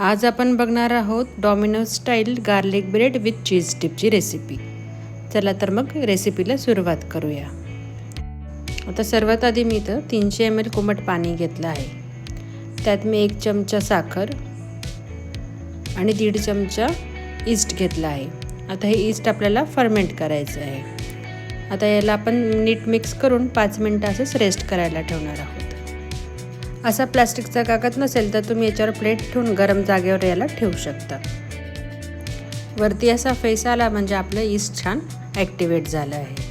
आज आपण बघणार आहोत Domino's style garlic bread with cheese टिपची recipe चला तर मग रेसिपीला सुरुवात करूया. आता सर्वात आधी मी इथं तीनशे एम एल कोमट पाणी घेतलं आहे. त्यात मी एक चमचा साखर आणि दीड चमचा ईस्ट घेतला आहे. आता हे ईस्ट आपल्याला फर्मेंट करायचं आहे. आता याला आपण नीट मिक्स करून पाच मिनटं असंच रेस्ट करायला ठेवणार आहोत. असा प्लास्टिकचा कागद नसेल तर तुम्ही याच्यावर प्लेट ठेवून गरम जागेवर याला ठेवू शकता. वरती असा फेस आला म्हणजे आपलं ईस्ट छान ॲक्टिवेट झालं आहे.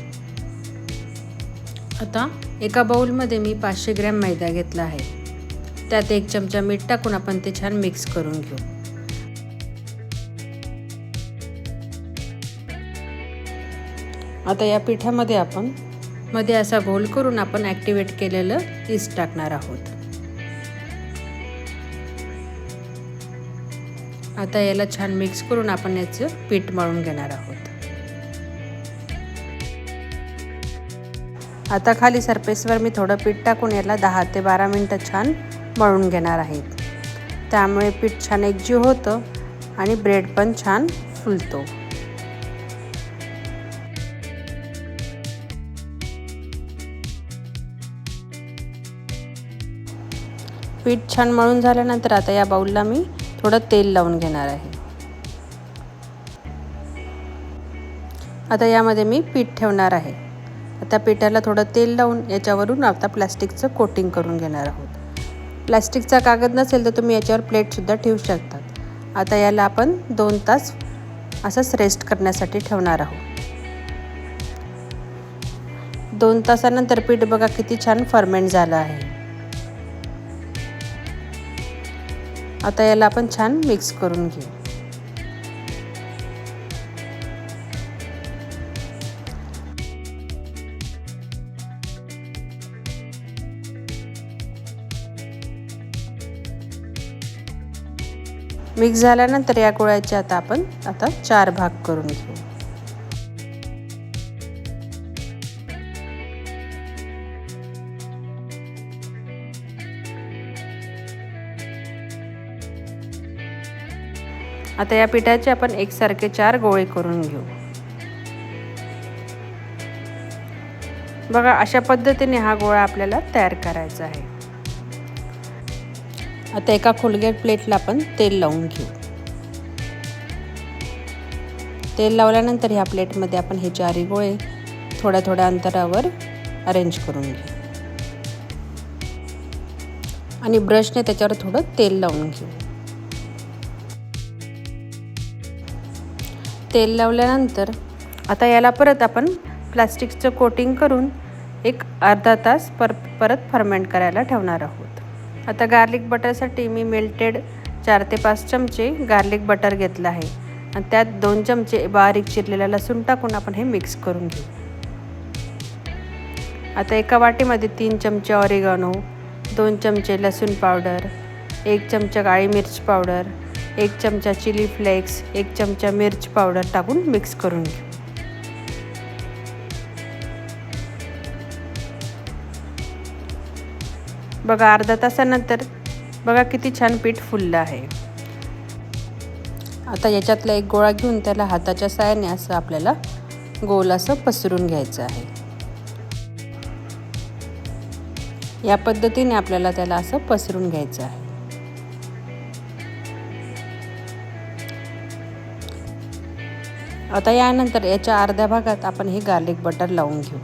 आता एका बाऊलमध्ये मी पाचशे ग्रॅम मैदा घेतला आहे. त्यात एक चमचा मीठ टाकून आपण ते छान मिक्स करून घेऊ. आता या पिठामध्ये आपण मध्ये असा गोल करून आपण ॲक्टिवेट केलेलं ईस्ट टाकणार आहोत. आता याला छान मिक्स करून आपण याचं पीठ मळून घेणार आहोत. आता खाली सरफेसवर मी थोडं पीठ टाकून याला दहा ते बारा मिनटं छान मळून घेणार आहेत त्यामुळे पीठ छान एकजीव होतं आणि ब्रेड पण छान फुलतो. पीठ छान मळून झाल्यानंतर आता या बाऊलला मी थोडं तेल लावून घेणार आहे. आता यामध्ये मी पीठ ठेवणार आहे. आता पिठाला थोडं तेल लावून याच्यावरून आता प्लॅस्टिकचं कोटिंग करून घेणार आहोत. प्लॅस्टिकचा कागद नसेल तर तुम्ही याच्यावर प्लेटसुद्धा ठेवू शकतात आता याला आपण दोन तास असंच रेस्ट करण्यासाठी ठेवणार आहोत. दोन तासानंतर पीठ बघा किती छान फर्मेंट झालं आहे. आता याला आपण छान मिक्स करून घेऊ. मिक्स झाल्यानंतर या गोळ्याचे आता आपण आता चार भाग करून घेऊ. आता या पिठाचे आपण एकसारखे चार गोळे करून घेऊ. बघा अशा पद्धतीने हा गोळा आपल्याला तयार करायचा आहे. आता एका खोलगेट प्लेटला आपण तेल लावून घेऊ. तेल लावल्यानंतर ह्या प्लेटमध्ये आपण हे चारही गोळे थोड्या थोड्या अंतरावर अरेंज करून घेऊ. आणि ब्रशने त्याच्यावर थोडं तेल लावून घेऊ. तेल लावल्यानंतर आता याला परत आपण प्लास्टिकचं कोटिंग करून एक अर्धा तास पर परत फर्मेंट करायला ठेवणार आहोत. आता गार्लिक बटरसाठी मी मेल्टेड चार ते पाच चमचे गार्लिक बटर घेतलं आहे. आणि त्यात दोन चमचे बारीक चिरलेला लसूण टाकून आपण हे मिक्स करून घेऊ. आता एका वाटीमध्ये तीन चमचे ऑरिगानो दोन चमचे लसूण पावडर एक चमचा काळी मिर्च पावडर एक चमचा चिली फ्लेक्स एक चमचा मिर्च पावडर टाकून मिक्स करून घेऊ बघा अर्धा तासानंतर बघा किती छान पीठ फुललं आहे. आता याच्यातला एक गोळा घेऊन त्याला हाताच्या सायाने असं आपल्याला गोल असं पसरून घ्यायचं आहे. या पद्धतीने आपल्याला त्याला असं पसरून घ्यायचं आहे. आता यानंतर याच्या अर्ध्या भागात आपण हे गार्लिक बटर लावून घेऊ.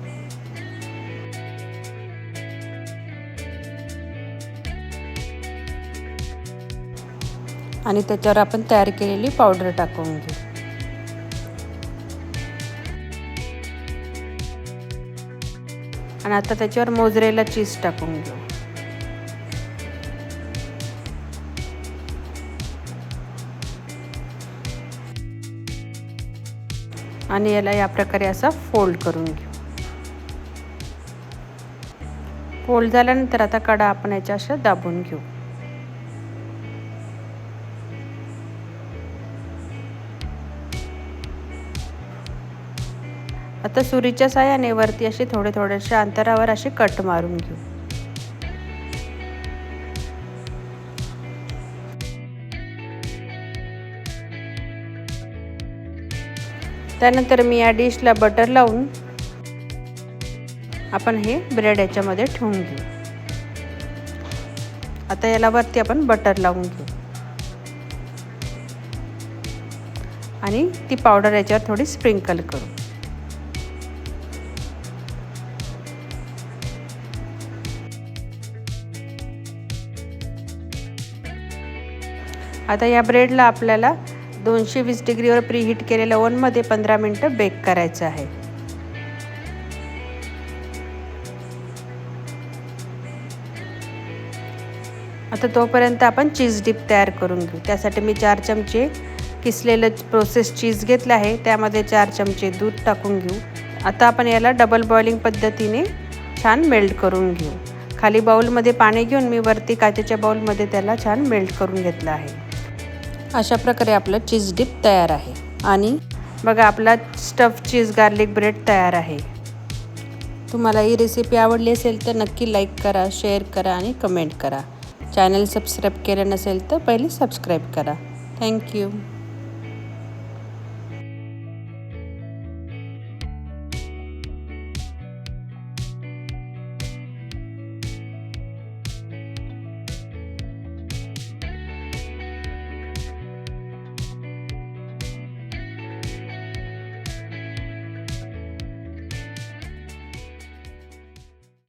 आणि त्याच्यावर आपण तयार केलेली पावडर टाकून घेऊ. आणि आता त्याच्यावर मोजरेला चीज टाकून घेऊ. आणि याला या प्रकारे असा फोल्ड करून घेऊ. फोल्ड झाल्यानंतर आता कडा आपण याच्या अशा दाबून घेऊ. आता सुरीच्या साह्याने वरती असे थोडे थोड्याशा अंतरावर असे कट मारून घेऊ. त्यानंतर मी या डिशला बटर लावून आपण हे ब्रेड याच्यामध्ये ठेवून घेऊ. आता याला वरती आपण बटर लावून घेऊ. आणि ती पावडर याच्यावर थोडी स्प्रिंकल करू. आता या ब्रेडला आपल्याला दोनशे वीस डिग्रीवर प्रीहीट केलेल्या ओव्हनमध्ये पंधरा मिनटं बेक करायचं आहे. आता तोपर्यंत आपण चीज डिप तयार करून घेऊ. त्यासाठी मी चार चमचे किसलेलं प्रोसेस चीज घेतलं आहे. त्यामध्ये चार चमचे दूध टाकून घेऊ. आता आपण याला डबल बॉइलिंग पद्धतीने छान मेल्ट करून घेऊ. खाली बाऊलमध्ये पाणी घेऊन मी वरती काचेच्या बाऊलमध्ये त्याला छान मेल्ट करून घेतलं आहे. अशा प्रकारे आपलं चीज डिप तयार आहे. आणि बघा आपला स्टफ चीज गार्लिक ब्रेड तयार आहे. तुम्हाला ही रेसिपी आवडली असेल तर नक्की लाईक करा शेअर करा आणि कमेंट करा. चॅनल सबस्क्राईब केलं नसेल तर पहिले सबस्क्राईब करा. थँक्यू